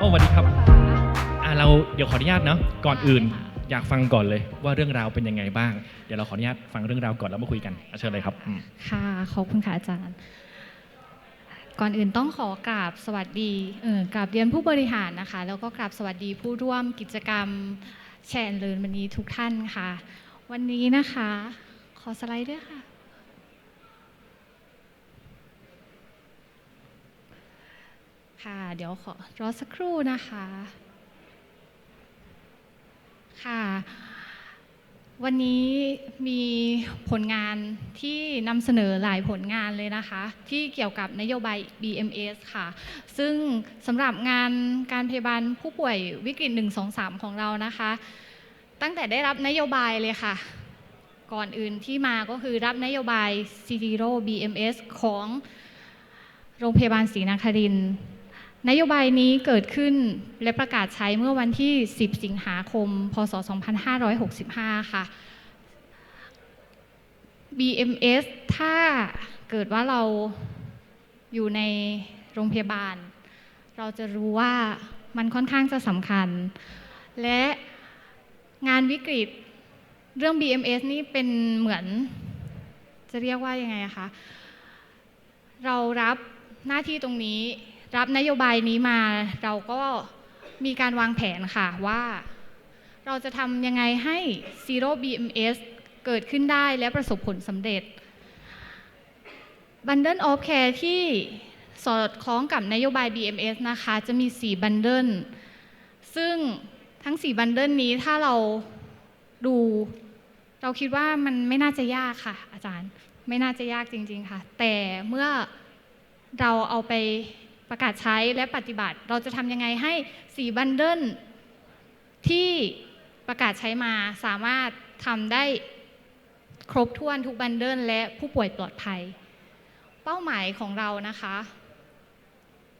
โอ้สวัสดีครับอ่าเราเดี๋ยวขออนุญาตเนาะก่อนอื่น อยากฟังก่อนเลยว่าเรื่องราวเป็นยังไงบ้าง เดี๋ยวเราขออนุญาตฟังเรื่องราวก่อนแล้วมาคุยกันอะเชิญเลยครับอืม ค่ะขอบคุณค่ะอาจารย์ ก่อนอื่นต้องขอกราบสวัสดีเออกราบเรียนผู้บริหารนะคะ แล้วก็กราบสวัสดีผู้ร่วมกิจกรรมแชร์เลินวันนี้ทุกท่านค่ะ วันนี้นะคะ ขอสไลด์ด้วยค่ะ ค่ะ เดี๋ยวขอรอสักครู่นะคะ ค่ะ วันนี้มีผลงานที่นำเสนอหลายผลงานเลยนะคะ ที่เกี่ยวกับนโยบาย BMS ค่ะ ซึ่งสำหรับงานการพยาบาลผู้ป่วยวิกฤต 1 2 3 ของเรานะคะ ตั้งแต่ได้รับนโยบายเลยค่ะก่อนอื่นที่มาก็คือรับนโยบาย c 0 BMS ของโรงพยาบาลศรีนครินทร์ นโยบายนี้เกิดขึ้นและประกาศใช้เมื่อวันที่ 10 สิงหาคม พศ 2565 ค่ะ BMS ถ้าเกิดว่าเราอยู่ในโรงพยาบาล เราจะรู้ว่ามันค่อนข้างจะสำคัญ และงานวิกฤตเรื่อง BMS นี่เป็นเหมือนจะเรียกว่ายังไงคะ เรารับหน้าที่ตรงนี้ รับนโยบายนี้มาเราก็มีการวางแผนค่ะว่า เราจะทำยังไงให้ Zero BMS เกิดขึ้นได้และประสบผลสำเร็จ Bundle of Care ที่สอดคล้องกับนโยบาย BMS นะคะ จะมี 4 บันเดิลซึ่งทั้ง 4 บันเดิลนี้ถ้าเราดู เราคิดว่ามันไม่น่าจะยากค่ะ อาจารย์ไม่น่าจะยากจริง ๆ ค่ะ แต่เมื่อเราเอาไป ประกาศใช้และปฏิบัติ เราจะทำยังไงให้สีบันเดิลที่ประกาศใช้มาสามารถทำได้ครบถ้วนทุกบันเดิลและผู้ป่วยปลอดภัย เป้าหมายของเรานะคะ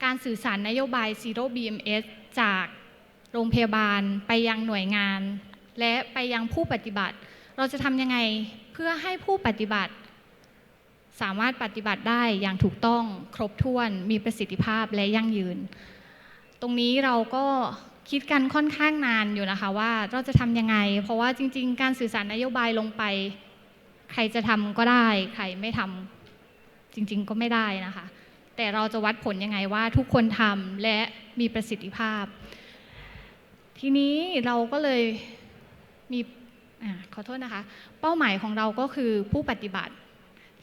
การสื่อสารนโยบาย Zero BMS จากโรงพยาบาลไปยังหน่วยงาน และไปยังผู้ปฏิบัติ เราจะทำยังไงเพื่อให้ผู้ปฏิบัติ สามารถปฏิบัติได้อย่างถูกต้องครบถ้วนมีประสิทธิภาพและยั่งยืน ตรงนี้เราก็คิดกันค่อนข้างนานอยู่นะคะว่าเราจะทำยังไง เพราะว่าจริง ๆ การสื่อสารนโยบายลงไป ใครจะทำก็ได้ ใครไม่ทำจริง ๆ ก็ไม่ได้นะคะ แต่เราจะวัดผลยังไงว่าทุกคนทำและมีประสิทธิภาพ ทีนี้เราก็เลยมีอขอโทษนะคะ เป้าหมายของเราก็คือผู้ปฏิบัติ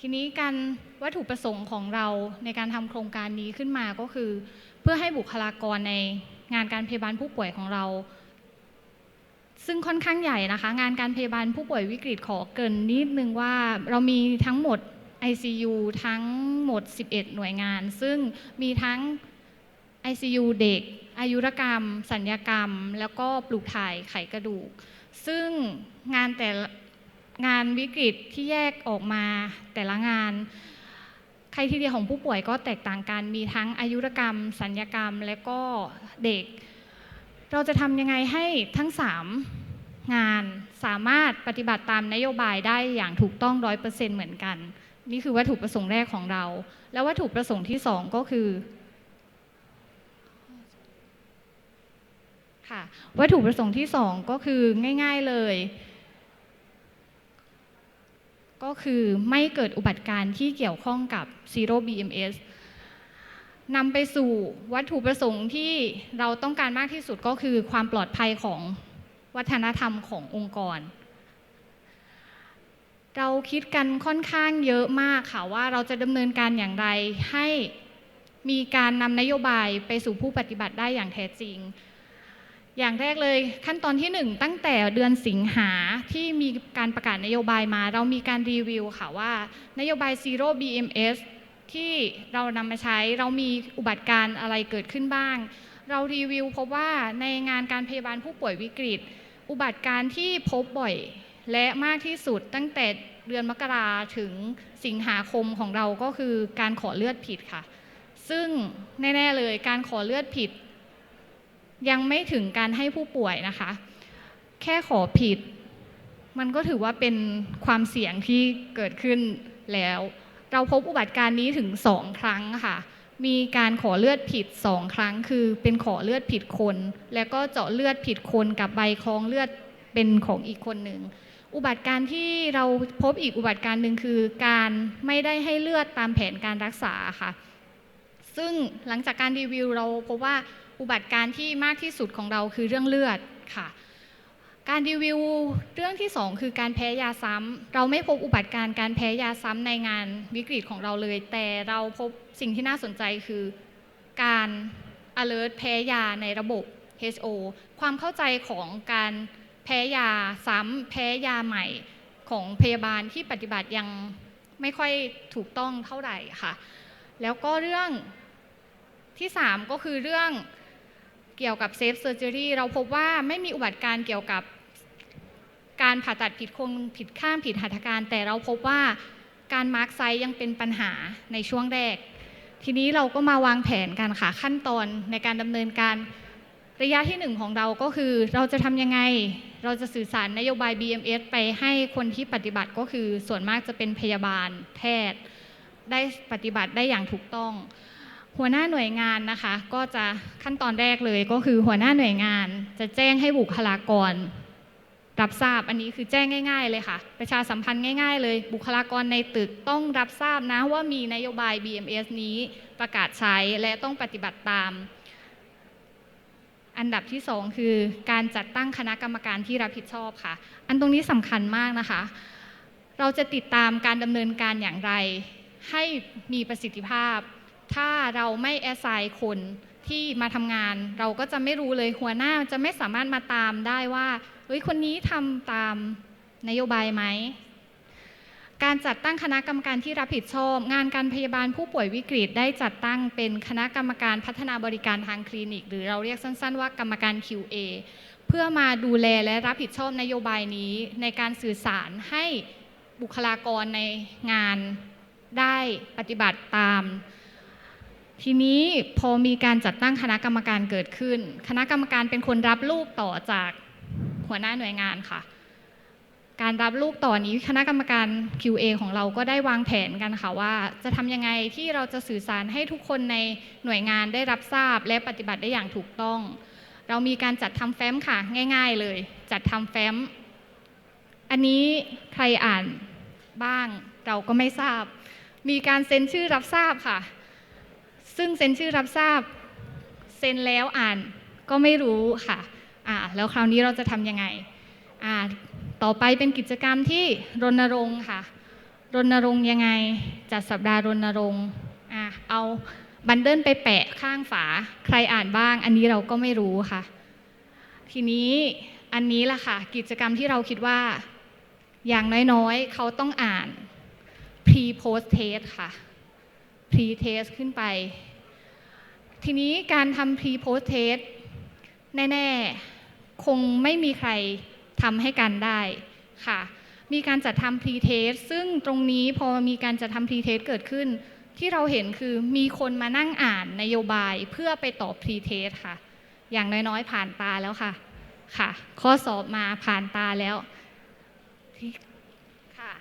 ทีนี้การวัตถุประสงค์ของเราในการทำโครงการนี้ขึ้นมาก็คือ เพื่อให้บุคลากรในงานการพยาบาลผู้ป่วยของเรา ซึ่งค่อนข้างใหญ่นะคะ งานการพยาบาลผู้ป่วยวิกฤตขอเกินนิดนึงว่าเรามีทั้งหมด ICU ทั้งหมด 11 หน่วยงาน ซึ่งมีทั้ง ICU เด็ก อายุรกรรม สัญญกรรม แล้วก็ปลูกถ่ายไขกระดูก ซึ่งงานแต่ งานวิกฤตที่แยกออกมาแต่ละงานใครทีเดียของผู้ป่วยก็แตกต่างกัน มีทั้งอายุรกรรม สัญญกรรม และก็เด็ก เราจะทำยังไงให้ทั้ง 3 งานสามารถปฏิบัติตามนโยบายได้อย่างถูกต้องร้อยเปอร์เซ็นต์เหมือนกัน นี่คือวัตถุประสงค์แรกของเรา แล้ววัตถุประสงค์ที่สองก็คือค่ะวัตถุประสงค์ที่สองก็คือง่าย ๆเลย ก็คือไม่เกิดอุบัติการณ์ที่เกี่ยวข้องกับ Zero BMS นำไปสู่วัตถุประสงค์ที่เราต้องการมากที่สุดก็คือความปลอดภัยของวัฒนธรรมขององค์กร เราคิดกันค่อนข้างเยอะมากค่ะว่าเราจะดำเนินการอย่างไรให้มีการนำนโยบายไปสู่ผู้ปฏิบัติได้อย่างแท้จริง อย่างแรกเลยขั้นตอนที่หนึ่งตั้งแต่เดือนสิงหาที่มีการประกาศนโยบายมา เรามีการรีวิวค่ะว่านโยบาย Zero BMS ที่เรานำมาใช้เรามีอุบัติการณ์อะไรเกิดขึ้นบ้าง เรารีวิวพบว่าในงานการพยาบาลผู้ป่วยวิกฤต อุบัติการณ์ที่พบบ่อย และมากที่สุดตั้งแต่เดือนมกราถึงสิงหาคมของเราก็คือการขอเลือดผิดค่ะ ซึ่งแน่ ๆ เลยการขอเลือดผิด ยังไม่ถึงการให้ผู้ป่วยนะคะ แค่ขอผิด มันก็ถือว่าเป็นความเสี่ยงที่เกิดขึ้นแล้ว เราพบอุบัติการณ์นี้ถึงสองครั้งค่ะ มีการขอเลือดผิดสองครั้ง คือเป็นขอเลือดผิดคน แล้วก็เจาะเลือดผิดคนกับใบคล้องเลือดเป็นของอีกคนหนึ่งอุบัติการณ์ที่เราพบอีกอุบัติการณ์หนึ่งคือการไม่ได้ให้เลือดตามแผนการรักษาค่ะ ซึ่งหลังจากการรีวิวเราพบว่า อุบัติการ์ที่มากที่สุดของเราคือเรื่องเลือดค่ะการรีวิวเรื่องที่สองคือการแพ้ยาซ้ำเราไม่พบอุบัติการ์การแพ้ยาซ้ำในงานวิกฤตของเราเลย แต่เราพบสิ่งที่น่าสนใจคือการ alert แพ้ยาในระบบ HO ความเข้าใจของการแพ้ยาซ้ำแพ้ยาใหม่ของพยาบาลที่ปฏิบัติยังไม่ค่อยถูกต้องเท่าไหร่ค่ะ แล้วก็เรื่องที่ 3 ก็คือเรื่อง เกี่ยวกับเซฟเซอร์เจอรี่เราพบว่าไม่มีอุบัติการ์เกี่ยวกับการผ่าตัดผิดโครงผิดข้างผิดหัตถการ แต่เราพบว่าการมาร์กไซส์ยังเป็นปัญหาในช่วงแรก ทีนี้เราก็มาวางแผนกันค่ะขั้นตอนในการดำเนินการระยะที่หนึ่งของเราก็คือเราจะทำยังไง เราจะสื่อสารนโยบาย BMS ไปให้คนที่ปฏิบัติก็คือส่วนมากจะเป็นพยาบาลแพทย์ ได้ปฏิบัติได้อย่างถูกต้อง หัวหน้าหน่วยงานนะคะ ก็จะขั้นตอนแรกเลยก็คือหัวหน้าหน่วยงาน จะแจ้งให้บุคลากร รับทราบอันนี้คือแจ้งง่าย ๆ เลยค่ะ ประชาสัมพันธ์ง่าย ๆ เลย บุคลากรในตึกต้องรับทราบนะว่ามีนโยบาย BMS นี้ประกาศใช้และต้องปฏิบัติตาม อันดับที่สองคือการจัดตั้งคณะกรรมการที่รับผิดชอบค่ะ อันตรงนี้สำคัญมากนะคะ เราจะติดตามการดำเนินการอย่างไร ให้มีประสิทธิภาพ ถ้าเราไม่แอสไซน์คนที่มาทำงาน เราก็จะไม่รู้เลยหัวหน้าจะไม่สามารถมาตามได้ว่าเฮ้ยคนนี้ทำตามนโยบายไหมการจัดตั้งคณะกรรมการที่รับผิดชอบ งานการพยาบาลผู้ป่วยวิกฤตได้จัดตั้งเป็นคณะกรรมการพัฒนาบริการทางคลินิก หรือเราเรียกสั้นๆ ว่ากรรมการ QA เพื่อมาดูแลและรับผิดชอบนโยบายนี้ ในการสื่อสารให้บุคลากรในงานได้ปฏิบัติตาม ทีนี้พอมีการจัดตั้งคณะกรรมการเกิดขึ้น คณะกรรมการเป็นคนรับลูกต่อจากหัวหน้าหน่วยงานค่ะ การรับลูกต่อนี้คณะกรรมการ QA ของเราก็ได้วางแผนกันค่ะว่า จะทำยังไงที่เราจะสื่อสารให้ทุกคนในหน่วยงานได้รับทราบ และปฏิบัติได้อย่างถูกต้อง เรามีการจัดทำแฟ้มค่ะ ง่าย ๆ เลย จัดทำแฟ้ม อันนี้ใครอ่านบ้างเราก็ไม่ทราบ มีการเซ็นชื่อรับทราบค่ะ ซึ่งเซ็นชื่อรับทราบเซ็นแล้วอ่านก็ไม่รู้ค่ะอ่าแล้วคราวนี้เราจะทำยังไงอ่าต่อไปเป็นกิจกรรมที่รณรงค์ค่ะ รณรงค์ยังไงจัดสัปดาห์รณรงค์อ่าเอาบันเดิลไปแปะข้างฝาใครอ่านบ้าง อันนี้เราก็ไม่รู้ค่ะ ทีนี้อันนี้ล่ะค่ะ กิจกรรมที่เราคิดว่าอย่างน้อยๆ เขาต้องอ่าน pre post test ค่ะ pre test ขึ้นไป ทีนี้การทำ pre post test แน่ ๆ คงไม่มีใครทำให้กันได้ค่ะ มีการจัดทำ pre test ซึ่งตรงนี้พอมีการจัดทำ pre test เกิดขึ้น ที่เราเห็นคือมีคนมานั่งอ่านนโยบายเพื่อไปตอบ pre test ค่ะ อย่างน้อยๆ ผ่านตาแล้วค่ะค่ะ ข้อสอบมาผ่านตาแล้วค่ะ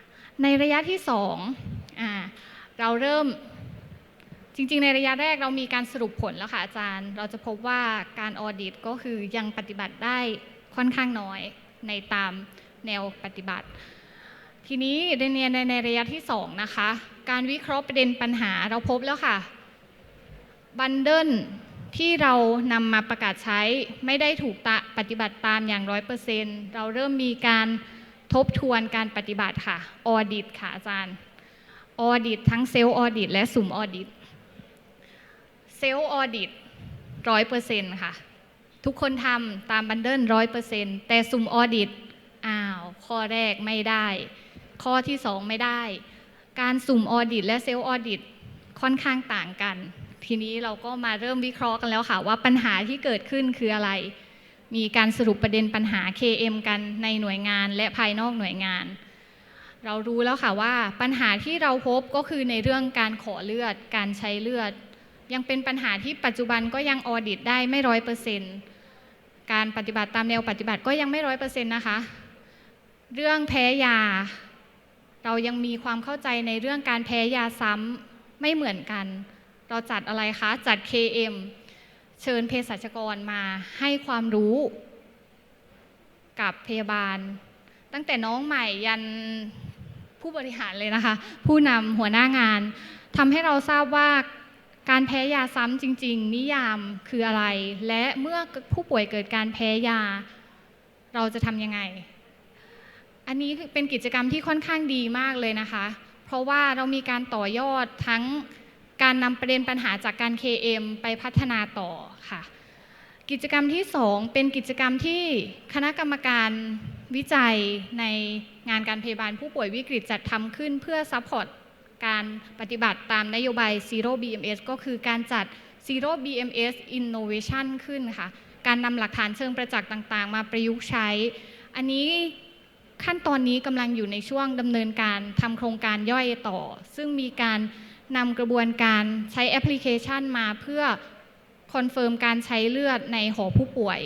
ในระยะที่สองอ่าเราเริ่ม จริงๆ ในระยะแรกเรามีการสรุปผลแล้วค่ะอาจารย์ เราจะพบว่าการออดิตก็คือยังปฏิบัติได้ค่อนข้างน้อยในตามแนวปฏิบัติ ทีนี้ในในในระยะที่สองนะคะการวิเคราะห์ประเด็นปัญหาเราพบแล้วค่ะบันเดิลที่เรานำมาประกาศใช้ไม่ได้ถูกตะปฏิบัติตามอย่างร้อยเปอร์เซ็นต์เราเริ่มมีการทบทวนการปฏิบัติค่ะออดิตค่ะอาจารย์ออดิตทั้งเซลล์ออดิตและสุ่มออดิต เซลล์ออดิตร้อยเปอร์เซ็นต์ค่ะ ทุกคนทำตามบันเดิลร้อยเปอร์เซ็นต์แต่ซุ่มออดิตอ้าว ข้อแรกไม่ได้ ข้อที่สองไม่ได้ การสุ่มออดิตและเซลล์ออดิตค่อนข้างต่างกัน ทีนี้เราก็มาเริ่มวิเคราะห์กันแล้วค่ะว่าปัญหาที่เกิดขึ้นคืออะไร มีการสรุปประเด็นปัญหา KM กันในหน่วยงานและภายนอกหน่วยงานเรารู้แล้วค่ะว่าปัญหาที่เราพบก็คือในเรื่องการขอเลือด การใช้เลือด ยังเป็นปัญหาที่ปัจจุบันก็ยังออดิตได้ไม่ร้อยเปอร์เซ็นต์การปฏิบัติตามแนวปฏิบัติก็ยังไม่ร้อยเปอร์เซ็นต์นะคะ เรื่องแพ้ยา เรายังมีความเข้าใจในเรื่องการแพ้ยาซ้ำไม่เหมือนกัน เราจัดอะไรคะ จัด KM เชิญเภสัชกรมาให้ความรู้กับพยาบาล ตั้งแต่น้องใหม่ยันผู้บริหารเลยนะคะ ผู้นำหัวหน้างานทำให้เราทราบว่า การแพ้ยาซ้ำจริง ๆ นิยามคืออะไร และเมื่อผู้ป่วยเกิดการแพ้ยา เราจะทำยังไง อันนี้เป็นกิจกรรมที่ค่อนข้างดีมากเลยนะคะ เพราะว่าเรามีการต่อยอดทั้งการนำประเด็นปัญหาจากการ KM ไปพัฒนาต่อค่ะ กิจกรรมที่ 2 เป็นกิจกรรมที่คณะกรรมการวิจัยในงานการพยาบาลผู้ป่วยวิกฤตจัดทำขึ้นเพื่อซัพพอร์ต การปฏิบัติตามนโยบาย Zero BMS ก็คือการจัด Zero BMS Innovation ขึ้นค่ะ การนำหลักฐานเชิงประจักษ์ต่างๆ มาประยุกต์ใช้ อันนี้ขั้นตอนนี้กำลังอยู่ในช่วงดำเนินการทำโครงการย่อยต่อ ซึ่งมีการนำกระบวนการใช้แอปพลิเคชันมาเพื่อคอนเฟิร์มการใช้เลือดในหอผู้ป่วย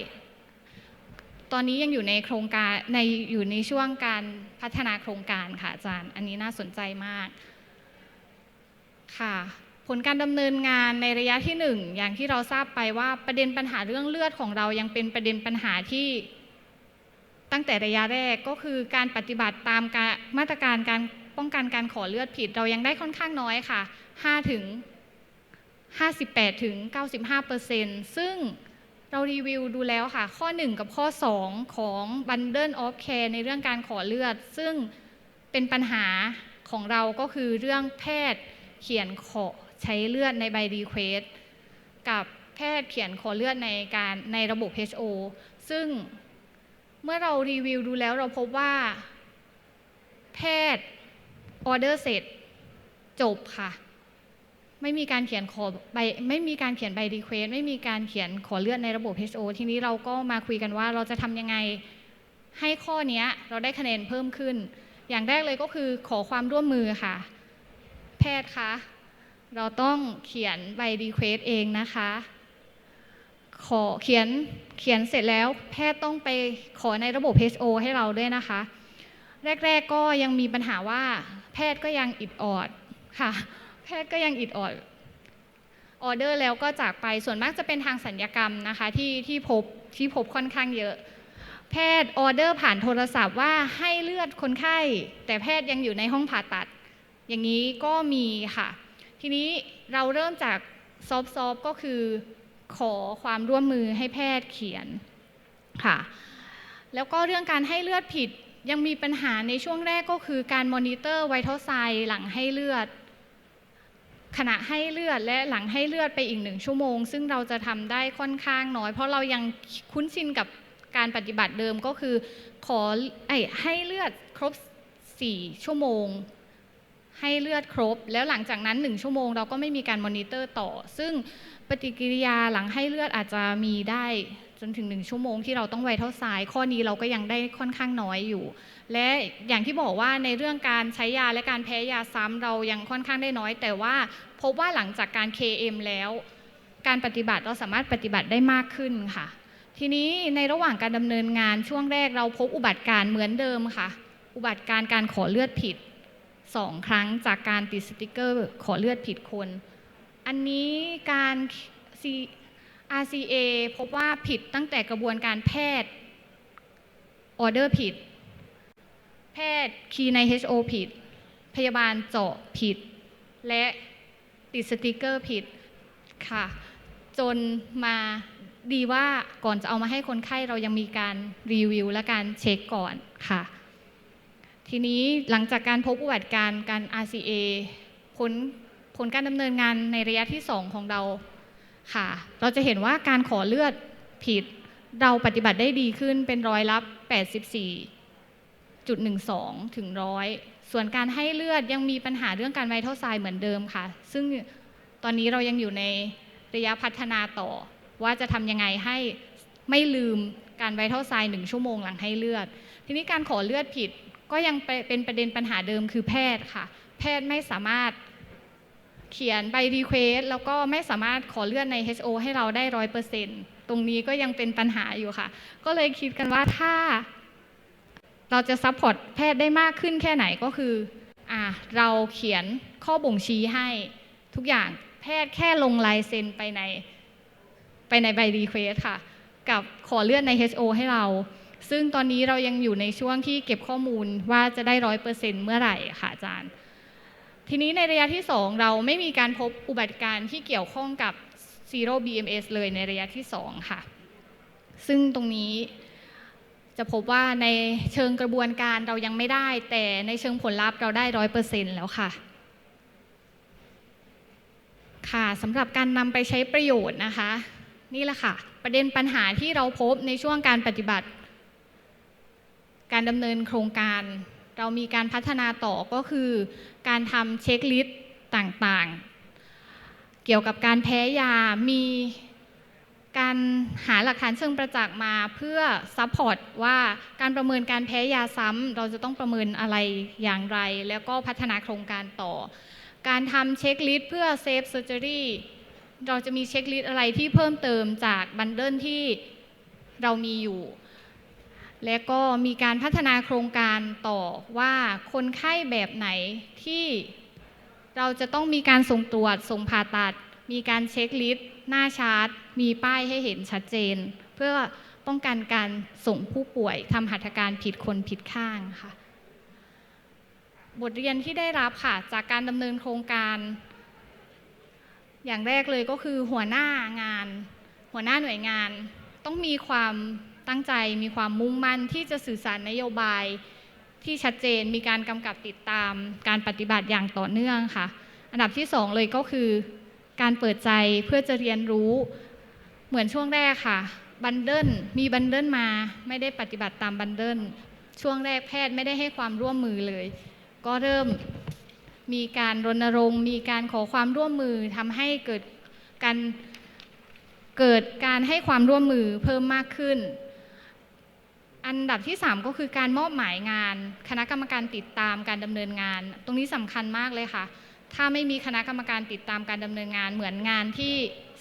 ตอนนี้ยังอยู่ในโครงการในอยู่ในช่วงการพัฒนาโครงการค่ะอาจารย์ อันนี้น่าสนใจมาก ค่ะ ผลการดำเนินงานในระยะที่หนึ่งอย่างที่เราทราบไปว่าประเด็นปัญหาเรื่องเลือดของเรายังเป็นประเด็นปัญหาที่ตั้งแต่ระยะแรกก็คือการปฏิบัติตามมาตรการการป้องกันการขอเลือดผิด เรายังได้ค่อนข้างน้อยค่ะ5ถึง58ถึง95เปอร์เซ็นต์ซึ่งเรารีวิวดูแล้วค่ะ ข้อ 1 กับข้อ 2 ของ Bundle of Care ในเรื่องการขอเลือด ซึ่งเป็นปัญหาของเราก็คือเรื่องแพทย์ เขียนขอใช้เลือดในใบรีเควสกับแพทย์เขียนขอเลือดในการในระบบ HO ซึ่งเมื่อเรารีวิวดูแล้วเราพบว่า แพทย์ออเดอร์เสร็จจบค่ะ ไม่มีการเขียนขอใบไม่มีการเขียนใบรีเควสไม่มีการเขียนขอเลือดในระบบ HO ทีนี้เราก็มาคุยกันว่าเราจะทำยังไงให้ข้อนี้เราได้คะแนนเพิ่มขึ้น อย่างแรกเลยก็คือขอความร่วมมือค่ะ แพทย์คะ เราต้องเขียนใบรีเควสเองนะคะ ขอเขียนเขียนเสร็จแล้วแพทย์ต้องไปขอในระบบ HO ให้เราด้วยนะคะ แรก ๆก็ยังมีปัญหาว่า แพทย์ก็ยังอิดออดค่ะ แพทย์ก็ยังอิดออดออเดอร์แล้วก็จากไปส่วนมากจะเป็นทางสัญญกรรมนะคะที่ที่พบที่พบค่อนข้างเยอะ แพทย์ออเดอร์ผ่านโทรศัพท์ว่าให้เลือดคนไข้ แต่แพทย์ยังอยู่ในห้องผ่าตัด อย่างนี้ก็มีค่ะ ทีนี้เราเริ่มจากซอฟต์ก็คือขอความร่วมมือให้แพทย์เขียนค่ะ แล้วก็เรื่องการให้เลือดผิดยังมีปัญหาในช่วงแรกก็คือการมอนิเตอร์ไวท์ทอไซด์หลังให้เลือด ขณะให้เลือดและหลังให้เลือดไปอีกหนึ่งชั่วโมง ซึ่งเราจะทำได้ค่อนข้างน้อย เพราะเรายังคุ้นชินกับการปฏิบัติเดิมก็คือ ขออให้เลือดครบ 4 ชั่วโมง ให้เลือดครบ แล้วหลังจากนั้น 1 ชั่วโมงเราก็ไม่มีการมอนิเตอร์ต่อ ซึ่งปฏิกิริยาหลังให้เลือดอาจจะมีได้จนถึง 1 ชั่วโมงที่เราต้องไวเท่าซ้าย ข้อนี้เราก็ยังได้ค่อนข้างน้อยอยู่ และอย่างที่บอกว่าในเรื่องการใช้ยาและการแพ้ยาซ้ำเรายังค่อนข้างได้น้อย แต่ว่าพบว่าหลังจากการ KM แล้ว การปฏิบัติเราสามารถปฏิบัติได้มากขึ้นค่ะ ทีนี้ในระหว่างการดำเนินงานช่วงแรกเราพบอุบัติการ์เหมือนเดิมค่ะ อุบัติการ์การขอเลือดผิด สองครั้งจากการติดสติกเกอร์ขอเลือดผิดคน อันนี้การ C RCA พบว่าผิดตั้งแต่กระบวนการแพทย์ออเดอร์ผิด แพทย์คีย์ใน HO ผิด พยาบาลเจาะผิด และติดสติกเกอร์ผิดค่ะ จนมาดีว่าก่อนจะเอามาให้คนไข้เรายังมีการรีวิวและการเช็คก่อนค่ะ ทีนี้หลังจากการพบอุบัติการการ RCA ผลผลการดำเนินงานในระยะที่ 2 ของเราค่ะ เราจะเห็นว่าการขอเลือดผิด เราปฏิบัติได้ดีขึ้นเป็นร้อยละ84.12 ถึงร้อยส่วนการให้เลือดยังมีปัญหาเรื่องการไวท์เท่าไซด์เหมือนเดิมค่ะ ซึ่งตอนนี้เรายังอยู่ในระยะพัฒนาต่อ ว่าจะทำยังไงให้ไม่ลืมการไวท์เท่าไซด์หนึ่งชั่วโมงหลังให้เลือด ทีนี้การขอเลือดผิด ก็ยังเป็นประเด็นปัญหาเดิมคือแพทย์ค่ะ แพทย์ไม่สามารถเขียนใบรีเควสแล้วก็ไม่สามารถขอเลื่อดใน HO ให้เราได้ร้อยเปอร์เซ็นต์ตรงนี้ก็ยังเป็นปัญหาอยู่ค่ะ ก็เลยคิดกันว่าถ้า เราจะซัพพอร์ตแพทย์ได้มากขึ้นแค่ไหนก็คืออ่าเราเขียนข้อบ่งชี้ให้ทุกอย่างแพทย์แค่ลงลายเซ็นไปในไปในใบรีเควสค่ะ กับขอเลื่อนใน HO ให้เรา ซึ่งตอนนี้เรายังอยู่ในช่วงที่เก็บข้อมูลว่าจะได้ร้อยเปอร์เซ็นต์เมื่อไหร่ค่ะอาจารย์ ทีนี้ในระยะที่ 2 เราไม่มีการพบอุบัติการณ์ที่เกี่ยวข้องกับ Zero BMS เลยในระยะที่ 2 ค่ะ ซึ่งตรงนี้จะพบว่าในเชิงกระบวนการเรายังไม่ได้ แต่ในเชิงผลลัพธ์เราได้ร้อยเปอร์เซ็นต์แล้วค่ะ ค่ะสำหรับการนำไปใช้ประโยชน์นะคะ นี่แหละค่ะ ประเด็นปัญหาที่เราพบในช่วงการปฏิบัติ การดำเนินโครงการ เรามีการพัฒนาต่อก็คือ การทำเช็คลิสต์ต่างๆ เกี่ยวกับการแพ้ยา มีการหาหลักฐานเชิงประจักษ์มาเพื่อซัพพอร์ตว่าการประเมินการแพ้ยาซ้ำเราจะต้องประเมินอะไรอย่างไร แล้วก็พัฒนาโครงการต่อ การทำเช็คลิสต์เพื่อเซฟเซอร์เจอรี่เราจะมีเช็คลิสต์อะไรที่เพิ่มเติมจากบันเดิลที่เรามีอยู่ และก็มีการพัฒนาโครงการต่อว่าคนไข้แบบไหนที่เราจะต้องมีการส่งตรวจ ส่งผ่าตัด มีการเช็คลิสต์หน้าชาร์ตมีป้ายให้เห็นชัดเจน เพื่อป้องกันการส่งผู้ป่วยทำหัตถการผิดคนผิดข้างค่ะบทเรียนที่ได้รับค่ะ จากการดำเนินโครงการ อย่างแรกเลยก็คือหัวหน้างาน หัวหน้าหน่วยงานต้องมีความ ตั้งใจมีความมุ่งมั่นที่จะสื่อสารนโยบายที่ชัดเจนมีการกำกับติดตามการปฏิบัติอย่างต่อเนื่องค่ะ อันดับที่สองเลยก็คือ การเปิดใจเพื่อจะเรียนรู้เหมือนช่วงแรกค่ะบันเดิลมีบันเดิลมาไม่ได้ปฏิบัติตามบันเดิลช่วงแรกแพทย์ไม่ได้ให้ความร่วมมือเลย ก็เริ่มมีการรณรงค์มีการขอความร่วมมือทำให้เกิดการเกิดการให้ความร่วมมือเพิ่มมากขึ้น อันดับที่ 3 ก็คือการมอบหมายงาน คณะกรรมการติดตามการดำเนินงาน ตรงนี้สำคัญมากเลยค่ะ ถ้าไม่มีคณะกรรมการติดตามการดำเนินงาน เหมือนงานที่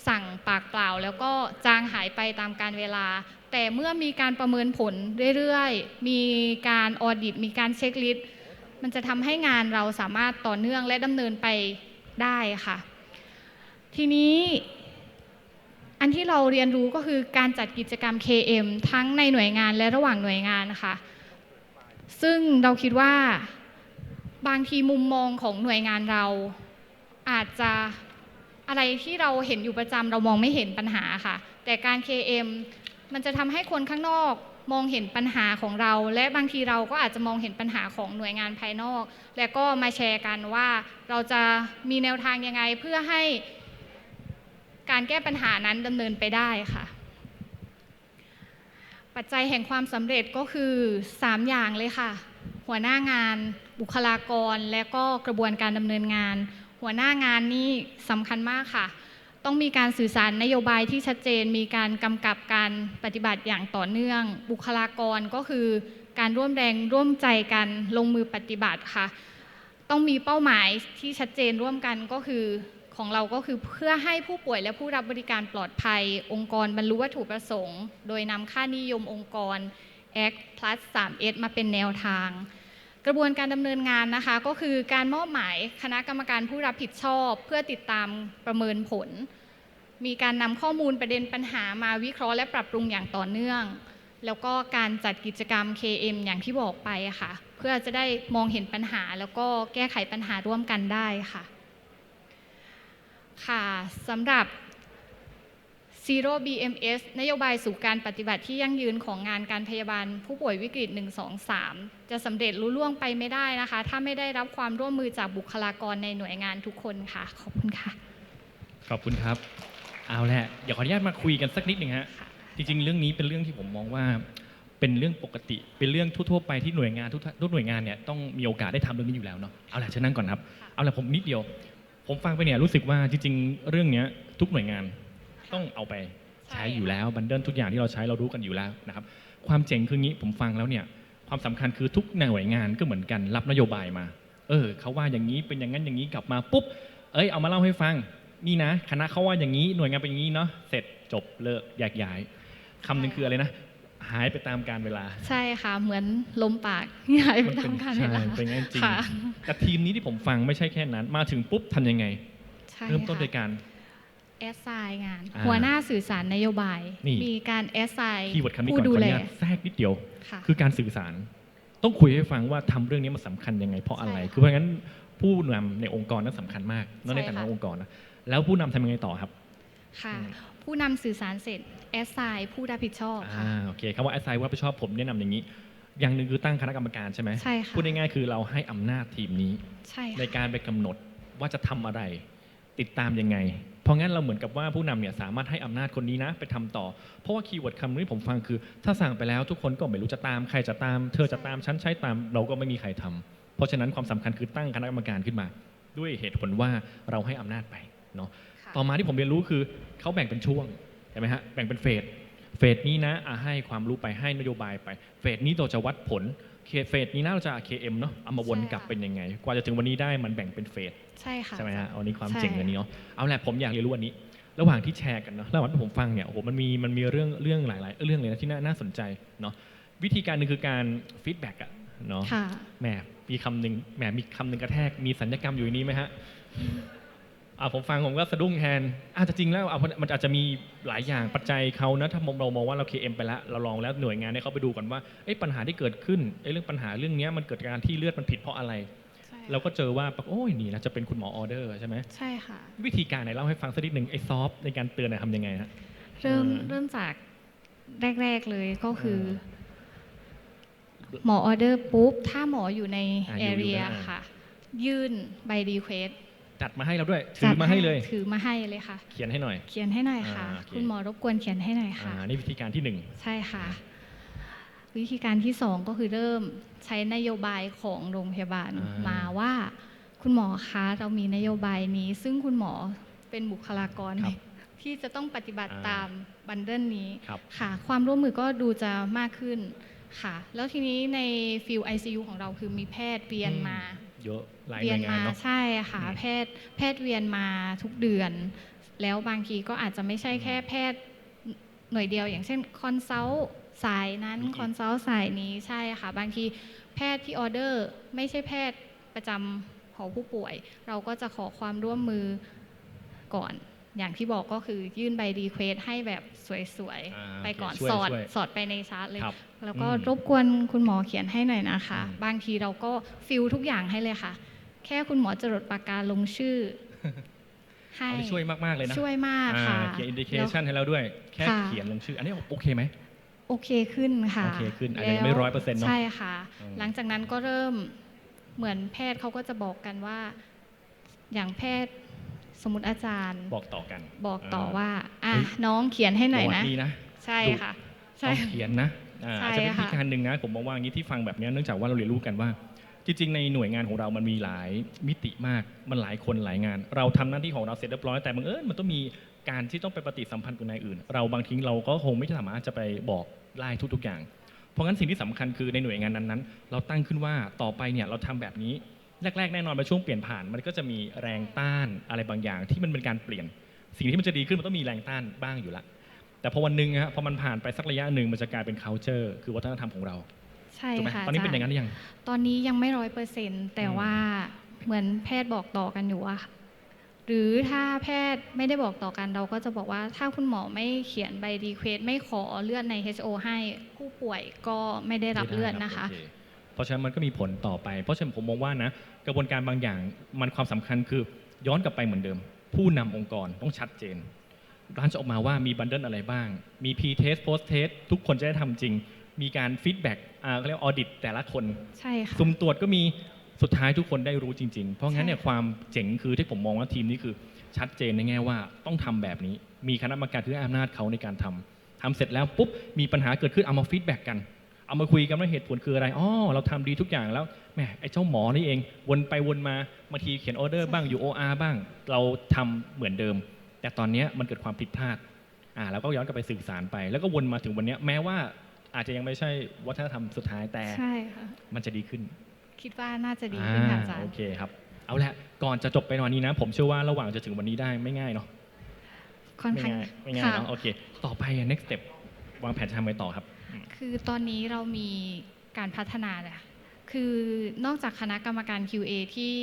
สั่งปากเปล่า แล้วก็จางหายไปตามการเวลา แต่เมื่อมีการประเมินผลเรื่อยๆ มีการออดิต มีการเช็คลิสต์มันจะทำให้งานเราสามารถต่อเนื่องและดำเนินไปได้ค่ะ ทีนี้ อันที่เราเรียนรู้ก็คือการจัดกิจกรรม KM ทั้งในหน่วยงานและระหว่างหน่วยงานนะคะ ซึ่งเราคิดว่าบางทีมุมมองของหน่วยงานเราอาจจะอะไรที่เราเห็นอยู่ประจำเรามองไม่เห็นปัญหาค่ะ แต่การ KM มันจะทำให้คนข้างนอกมองเห็นปัญหาของเรา และบางทีเราก็อาจจะมองเห็นปัญหาของหน่วยงานภายนอก และก็มาแชร์กันว่าเราจะมีแนวทางยังไงเพื่อให้ การแก้ปัญหานั้นดำเนินไปได้ค่ะ ปัจจัยแห่งความสำเร็จก็คือ 3 อย่างเลยค่ะ หัวหน้างาน บุคลากร และก็กระบวนการดำเนินงาน หัวหน้างานนี่สำคัญมากค่ะ ต้องมีการสื่อสารนโยบายที่ชัดเจน มีการกำกับการปฏิบัติอย่างต่อเนื่อง บุคลากรก็คือ การร่วมแรงร่วมใจกันลงมือปฏิบัติค่ะ ต้องมีเป้าหมายที่ชัดเจนร่วมกันก็คือ ของเราก็คือเพื่อให้ผู้ป่วยและผู้รับบริการปลอดภัย องค์กรบรรลุวัตถุประสงค์ โดยนำค่านิยมองค์กร ACT plus 3S มาเป็นแนวทาง กระบวนการดำเนินงานนะคะก็คือการมอบหมายคณะกรรมการผู้รับผิดชอบ เพื่อติดตามประเมินผล มีการนำข้อมูลประเด็นปัญหามาวิเคราะห์และปรับปรุงอย่างต่อเนื่อง แล้วก็การจัดกิจกรรม KM อย่างที่บอกไปค่ะ เพื่อจะได้มองเห็นปัญหาแล้วก็แก้ไขปัญหาร่วมกันได้ค่ะ ค่ะสำหรับ Zero BMS นโยบายสู่การปฏิบัติที่ยั่งยืนของงานการพยาบาล ผู้ป่วยวิกฤต 1 2 3 จะสำเร็จรุ่ล่วงไปไม่ได้นะคะ ถ้าไม่ได้รับความร่วมมือจากบุคลากรในหน่วยงานทุกคนค่ะ ขอบคุณค่ะ ขอบคุณครับ เอาแหละเดี๋ยวขออนุญาตมาคุยกันสักนิดหนึ่งฮะ จริง ๆ เรื่องนี้เป็นเรื่องที่ผมมองว่าเป็นเรื่องปกติ เป็นเรื่องทั่วๆไปที่หน่วยงานทุกทุกหน่วยงานเนี่ยต้องมีโอกาสได้ทำเรื่องนี้อยู่แล้วเนาะ เอาแหละเชิญนั่งก่อนครับ เอาแหละผมนิดเดียว ผมฟังไปเนี่ยรู้สึกว่าจริงๆ เรื่องเนี้ยทุกหน่วยงานต้องเอาไปใช้อยู่แล้วบันเดิลทุกอย่างที่เราใช้เรารู้กันอยู่แล้วนะครับความเจ๋งคืองี้ผมฟังแล้วเนี่ยความสำคัญคือทุกหน่วยงานก็เหมือนกันรับนโยบายมา เออเขาว่าอย่างนี้เป็นอย่างนั้นอย่างนี้กลับมาปุ๊บเอ้ยเอามาเล่าให้ฟังนี่นะ คณะเขาว่าอย่างนี้หน่วยงานเป็นอย่างนี้เนาะเสร็จจบเลิกแยกย้ายคำหนึ่งคืออะไรนะ หายไปตามการเวลา ใช่ค่ะ เหมือนลมปากหายไปมันเป็ตานมกาลเวลาใช่เป็นงั้นจริงค่ะแต่ทีมนี้ที่ผมฟังไม่ใช่แค่นั้น มาถึงปุ๊บทำยังไงใช่ช่เริ่มต้นค่ะโดยการแอสไซน์งานอ่าหัวหน้าสื่อสารนโยบายนี่มีการแอสไซน์คีย์เวิร์ดคำนี้ก่ผู้อนขอดูอแลนุญาตแทรกนิดเดียวค่ะคือการสื่อสาร ต้องคุยให้ฟังว่าทำเรื่องนี้มันสำคัญยังไงเพราะอะไรใช่ค่ะคือเพราะงั้นผู้นำในองค์กรนั้นสำคัญมากเนอะใช่ในฐานะค่ะองค์กรนะแล้วผู้นำทำยังไงต่อครับค่ะอืม ผู้นำสื่อสารเสร็จแอสไซน์ผู้รับผิดชอบค่ะ อ่าโอเคคำว่า assign ว่ารับผิดชอบผมแนะนำอย่างนี้ อย่างหนึ่งคือตั้งคณะกรรมการใช่ไหมใช่ค่ะ พูดง่ายๆคือเราให้อำนาจทีมนี้ ใช่ในค่ะ การไปกำหนดว่าจะทำอะไร ติดตามยังไง เพราะงั้นเราเหมือนกับว่าผู้นำเนี่ยสามารถให้อำนาจคนนี้นะ ไปทำต่อ เพราะว่าคีย์เวิร์ดคำนี้ผมฟังคือ ถ้าสั่งไปแล้วทุกคนก็ไม่รู้จะตามใครจะตาม เธอจะตามฉันใช้ตามเราก็ไม่มีใครทำเพราะฉะนั้นความสำคัญคือตั้งคณะกรรมการขึ้นมา ด้วยเหตุผลว่าเราให้อำนาจไปเนาะค่ะ ต่อมาที่ผมเรียนรู้คือเขาแบ่งเป็นช่วงเห็นไหมฮะแบ่งเป็นเฟสเฟสนี้นะอะให้ความรู้ไปให้นโยบายไป เฟสนี้เราจะวัดผลเคเฟสนี้นะเราจะ KM เนาะเอามาวนใช่ค่ะกลับเป็นยังไง กว่าจะถึงวันนี้ได้มันแบ่งเป็นเฟสใช่ค่ะใช่ไหมฮะเอานี้ความใช่เจ๋งอันนี้เนาะเอาแหละผมอยากเรียนรู้อันนี้ ระหว่างที่แชร์กันเนาะระหว่างที่ผมฟังเนี่ยโอ้โหมันมีมันมีเรื่องเรื่องหลาย ๆ เรื่องเลยนะที่น่าน่าสนใจเนาะวิธีการหนึ่งคือการฟีดแบ็กอะเนาะค่ะแหมมีคำหนึ่งแหมมีคำหนึ่งกระแทกมีสัญญกรรมอยู่ในนี้ไหมฮะอ่า ผมฟังผมก็สะดุ้งแทนอาจจะจริงแล้วอะมันมันอาจจะมีหลายอย่างปัจจัยเขานะถ้ามองเรามองว่าเรา KM ไปแล้วเราลองแล้วหน่วยงานเนี่ยเขาไปดูก่อนว่าเอ้ปัญหาที่เกิดขึ้นเอ้เรื่องปัญหาเรื่องเนี้ยมันเกิดการที่เลือดมันผิดเพราะอะไรใช่เราก็เจอว่าปะโอ้ยนี่นะจะเป็นคุณหมอออเดอร์ใช่ไหมใช่ค่ะ วิธีการไหนเล่าให้ฟังสักนิดหนึ่งไอ้ซอฟในการเตือนเนี่ยทำยังไงฮะเริ่มเออเริ่มจากแรก ๆเลยก็คือเออหมอออเดอร์ปุ๊บ ถ้าหมออยู่ในอ่าแออยู่เรียอยู่นะค่ะ ยื่นใบรีเควส จัดมาให้เราด้วย ถือมาให้เลย ถือมาให้เลยค่ะ เขียนให้หน่อย เขียนให้หน่อยค่ะอ่าโอเคคุณหมอรบกวนเขียนให้หน่อยอ่าค่ะนี่วิธีการที่หนึ่งใช่ค่ะ วิธีการที่สองก็คือเริ่มใช้นโยบายของโรงพยาบาลอ่ามมาว่าคุณหมอคะเรามีนโยบายนี้ ซึ่งคุณหมอเป็นบุคลากรครับที่จะต้องปฏิบัติอ่าตามบันเดิลนี้ครับค่ะ ความร่วมมือก็ดูจะมากขึ้น ค่ะ แล้วทีนี้ในฟิล ICU ของเราคือมีแพทย์เวียนมาเยอะหลายหเวีน่ยวนยงานมาเนาะใช่ค่ะอืมแพทย์แพทย์เวียนมาทุกเดือน แล้วบางทีก็อาจจะไม่ใช่แค่แพทย์หน่วยเดียว อย่างเช่นคอนซัลท์สายนั้นมีอีกคอนซัลท์สายนี้ใช่ค่ะ บางทีแพทย์ที่ออเดอร์ ไม่ใช่แพทย์ประจำของผู้ป่วย เราก็จะขอความร่วมมือก่อนอย่างที่บอกก็คือยื่นใบรีเควสให้แบบสวยอ่าๆไปก่อนช่วยสอดช่วยสอดไปในชาร์ตเลยครับ แล้วก็อืมรบกวนคุณหมอเขียนให้หน่อยนะคะอืมบางทีเราก็ฟิลทุกอย่างให้เลยค่ะ แค่คุณหมอจรดปากกาลงชื่อให้อันนี้ช่วยมาก ๆ เลยนะ ช่วยมากค่ะอ่าเขียนอินดิเคชันให้เราด้วย แค่ค่ะเขียนลงชื่อ อันนี้โอเคไหมโอเคขึ้นค่ะ โอเคขึ้นอาจจะยังไม่แล้ว100%เนอะใช่ค่ะอืมหลังจากนั้นก็เริ่มเหมือนแพทย์เขาก็จะบอกกันว่า อย่างแพทย์สมมติอาจารย์ บอกต่อกัน บอกต่อเว่า อะเฮ้ยน้องเขียนให้หน่อยประวันะติดีนะ ใช่ค่ะ ใช่ต้องเขียนนะ อ่าใช่อาจจะเป็นวิธีค่ะการหนึ่งนะผมมองว่าอย่างนี้ที่ฟังแบบเนี้ยเนื่องจากว่าเราเรียนรู้กันว่า จริง ๆ ในหน่วยงานของเรามันมีหลายมิติมากมันหลายคนหลายงาน เราทำหน้าที่ของเราเสร็จเรียบร้อยแต่บังเอิญมันต้องมีการที่ต้องไปปฏิสัมพันธ์กับนายอื่น เราบางทีเราก็คงไม่สามารถจะไปบอกไล่ทุก ๆ อย่าง เพราะงั้นสิ่งที่สำคัญคือในหน่วยงานนั้นๆ เราตั้งขึ้นว่าต่อไปเนี่ยเราทำแบบนี้แรกๆแน่นอนในช่วงเปลี่ยนผ่านมันก็จะมีแรงต้านอะไรบางอย่างที่มันเป็นการเปลี่ยน สิ่งที่มันจะดีขึ้นมันต้องมีแรงต้านบ้างอยู่ละ แต่พอวันหนึ่งฮะพอมันผ่านไปสักระยะหนึ่งมันจะกลายเป็น culture คือวัฒนธรรมของเราใช่ถูกไหมค่ะตอนนี้เป็นอย่างนั้นหรือยัง ตอนนี้ยังไม่ร้อยเปอร์เซ็นต์แต่อืมว่าเหมือนแพทย์บอกต่อกันอยู่ว่าหรือถ้าแพทย์ไม่ได้บอกต่อกันเราก็จะบอกว่าถ้าคุณหมอไม่เขียนใบรีเควสไม่ขอเลือดใน HO ให้ผู้ป่วยก็ไม่ได้รับเลือดนะคะโอเเพราะฉะนั้นมันก็มีผลต่อไป เพราะฉะนั้นผมมองว่านะกระบวนการบางอย่างมันความสำคัญคือย้อนกลับไปเหมือนเดิม ผู้นำองค์กรต้องชัดเจน ร้านจะออกมาว่ามีบันเดิลอะไรบ้าง มี pre-test post-test ทุกคนจะได้ทำจริง มีการฟีดแบ็กอ่าเขาเรียกออดิตแต่ละคน ใช่ค่ะ สุ่มตรวจก็มีสุดท้ายทุกคนได้รู้จริง ๆ เพราะงั้นเนี่ยใช่ความเจ๋งคือที่ผมมองว่าทีมนี้คือชัดเจนในแง่ว่าต้องทำแบบนี้ มีคณะกรรมการที่ให้อำนาจเขาในการทำทำเสร็จแล้วปุ๊บมีปัญหาเกิดขึ้นเอามาฟีดแบ็กกัน เอามาคุยกันว่าเหตุผลคืออะไรอ๋อเราทำดีทุกอย่างแล้วแหมไอ้เจ้าหมอนี่เอง วนไปวนมาบางทีเขียนออเดอร์บ้างอยู่ OR บ้าง เราทำเหมือนเดิม แต่ตอนเนี้ยมันเกิดความผิดพลาดอ่าแล้วก็ย้อนกลับไปสื่อสารไป แล้วก็วนมาถึงวันเนี้ยแม้ว่าอาจจะยังไม่ใช่วัฒนธรรมสุดท้ายแต่ใช่ค่ะมันจะดีขึ้น คิดว่าน่าจะดีขึ้นค่ะอาจารโอย์เคครับเอาละก่อนจะจบไปในวันนี้นะ ผมเชื่อว่าระหว่างจะถึงวันนี้ได้ไม่ง่ายเนาะค่อนไม่ข้างง่ายไม่ง่ายค่ะเนาะโอเค ต่อไป next step วางแผนจะทำไปต่อครับ คือตอนนี้เรามีการพัฒนาเนี่ยคือนอกจากคณะกรรมการ QA ที่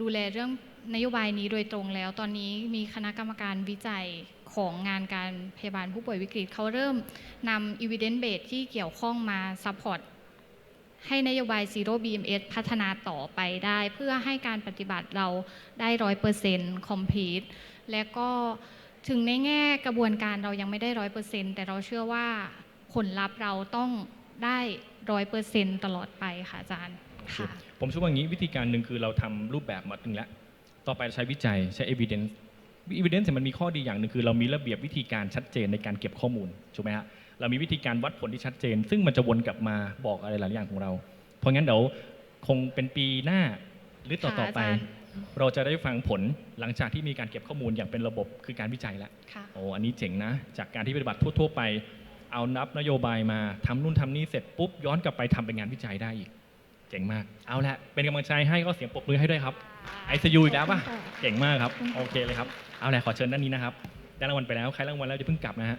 ดูแลเรื่อง นโยบายนี้โดยตรงแล้ว ตอนนี้มีคณะกรรมการวิจัยของงานการพยาบาลผู้ป่วยวิกฤตเขาเริ่มนำ evidence base ที่เกี่ยวข้องมา support ให้นโยบาย Zero BMS พัฒนาต่อไปได้ เพื่อให้การปฏิบัติเราได้ร้อยเปอร์เซ็นต์ complete และก็ถึงในแง่กระบวนการเรายังไม่ได้ร้อยเปอร์เซ็นต์แต่เราเชื่อว่าผลลัพธ์เราต้องได้ร้อยเปอร์เซ็นต์ตลอดไปค่ะอาจารย์ ค่ะ ผมเชื่อว่าอย่างนี้วิธีการหนึ่งคือเราทำรูปแบบมาถึงแล้ว ต่อไปเราใช้วิจัยใช้ evidence evidence เนี่ยมันมีข้อดีอย่างหนึ่งคือ เรามีระเบียบวิธีการชัดเจนในการเก็บข้อมูลถูกไหมฮะเรามีวิธีการวัดผลที่ชัดเจน ซึ่งมันจะวนกลับมาบอกอะไรหลายอย่างของเรา เพราะงั้นเดี๋ยวคงเป็นปีหน้าหรือต่อค่ะต่อไป อาจารย์ เราจะได้ฟังผลหลังจากที่มีการเก็บข้อมูลอย่างเป็นระบบคือการวิจัยแล้ว ค่ะ โอ้ อันนี้เจ๋งนะ จากการที่ปฏิบัติทั่ว ๆ ไป เอานับนโยบายมาทำนู่นทำนี่เสร็จปุ๊บย้อนกลับไปทำเป็นงานวิจัยได้อีก เจ๋งมาก เอาละเป็นกำลังใจให้ก็เสียงปรบมือให้ด้วยครับไอซียูอีกแล้วป่ะ เก่งมากครับ โอเคเลยครับ เอาละขอเชิญด้านนี้นะครับ ได้รางวัลไปแล้ว ใครรางวัลแล้วจะเพิ่งกลับนะฮะ